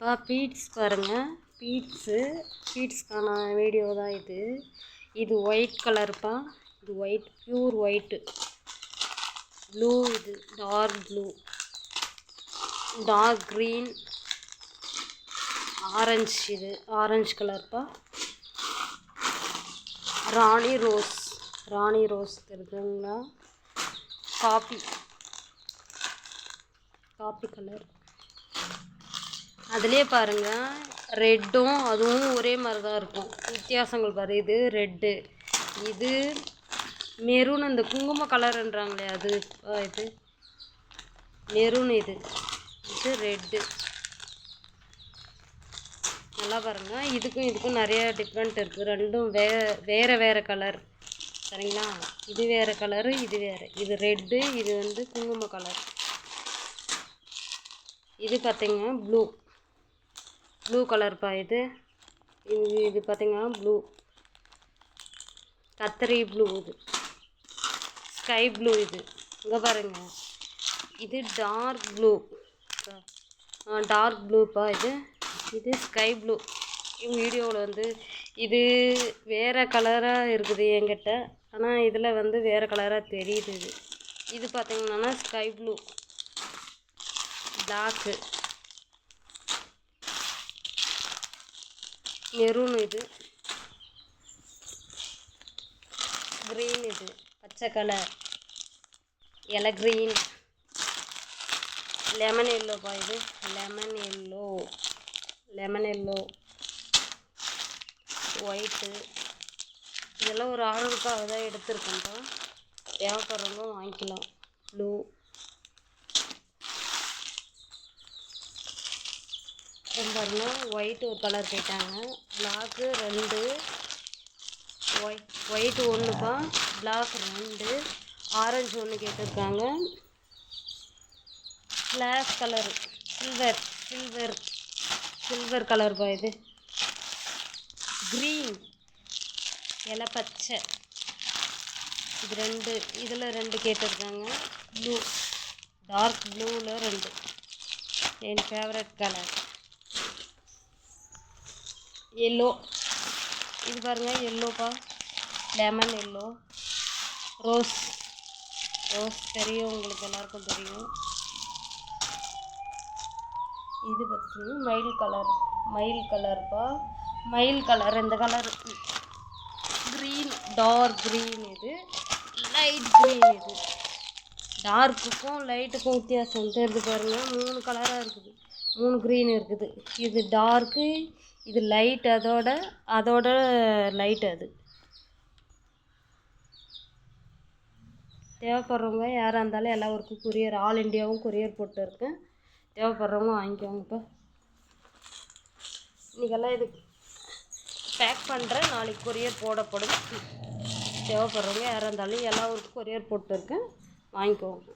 இப்போ பீட்ஸ் பாருங்கள் beads. பீட்ஸ்க்கான video தான் இது. இது ஒயிட் கலர்ப்பா. இது ஒயிட் ப்யூர் ஒயிட்டு. ப்ளூ இது. Dark blue. Dark green. Orange இது. ஆரஞ்சு கலர்ப்பா. ராணி ரோஸ். ராணி ரோஸ் தெரியுதுங்களா காப்பி காப்பி கலர். அதுலேயே பாருங்கள் ரெட்டும் அதுவும் ஒரே மாதிரி தான் இருக்கும். வித்தியாசங்கள் பாரு இது ரெட்டு இது மெரூன் இந்த குங்கும கலருன்றாங்களே அது இது. மெரூன் இது. இது ரெட்டு நல்லா பாருங்கள் இதுக்கும் இதுக்கும் நிறைய டிஃப்ரெண்ட் இருக்குது ரெண்டும் வே வேறு வேறு கலர் சரிங்களா? இது வேறு கலரு இது வேறு. இது ரெட்டு இது வந்து குங்கும கலர் இது பார்த்திங்கன்னா ப்ளூ ப்ளூ கலர்ப்பா இது. இது இது பார்த்திங்கன்னா ப்ளூ கத்தரி ப்ளூ இது. ஸ்கை ப்ளூ இது. இங்கே பாருங்கள் இது டார்க் ப்ளூ டார்க் ப்ளூப்பா இது. இது ஸ்கை ப்ளூ வீடியோவில் வந்து இது வேறு கலராக இருக்குது என்கிட்ட. ஆனால் இதில் வந்து வேறு கலராக தெரியுது இது. இது பார்த்திங்கன்னா ஸ்கை ப்ளூ பிளாக்கு மெரூன் இது. க்ரீன் இது. பச்சை கலர். இலை க்ரீன் லெமன் எல்லோப்பா இது. Lemon yellow lemon yellow white இதெல்லாம் ஒரு ஆர்டருக்காக தான் எடுத்துருக்கோம்ப்பா தேவைப்படுறவங்க வாங்கிக்கலாம். ப்ளூ பாருங்க ஒயிட் ஒரு கலர் கேட்டாங்க. பிளாக்கு ரெண்டு ஒயிட் ஒயிட் ஒன்றுப்பா பிளாக் ரெண்டு ஆரஞ்சு ஒன்று கேட்டிருக்காங்க. Flash colour silver silver silver கலர்ப்பா இது. க்ரீன் இலை பச்சை இது ரெண்டு இதில் ரெண்டு கேட்டிருக்காங்க. ப்ளூ டார்க் ப்ளூவில் ரெண்டு. என் ஃபேவரட் கலர் எல்லோ இது பாருங்க எல்லோப்பா லெமன் எல்லோ ரோஸ் ரோஸ் தெரியும் உங்களுக்கு எல்லாருக்கும் தெரியும். இது பார்த்தீங்கன்னா மயில் கலர் மயில் கலர்ப்பா மயில் கலர் இந்த கலர் க்ரீன் டார்க் க்ரீன் இது. லைட் க்ரீன் இது. டார்க்குக்கும் லைட்டுக்கும் வித்தியாசம். தெரிஞ்சு பாருங்கள் மூணு கலராக இருக்குது. மூணு க்ரீன் இருக்குது. இது டார்க்கு இது லைட் அதோட அதோட லைட் அது. தேவைப்படுறவங்க யாராக இருந்தாலும் எல்லா ஊருக்கும் கொரியர் ஆல் இண்டியாவும் கொரியர் போட்டு இருக்கேன் தேவைப்படுறவங்க வாங்கிக்கோங்கப்பா. இன்றைக்கெல்லாம் இது பேக் பண்ணுறேன் நாளைக்கு கொரியர் போடப்படும். தேவைப்படுறவங்க யாராக இருந்தாலும் எல்லா ஒர்க்கும் கொரியர் போட்டு இருக்கேன் வாங்கிக்கோங்க.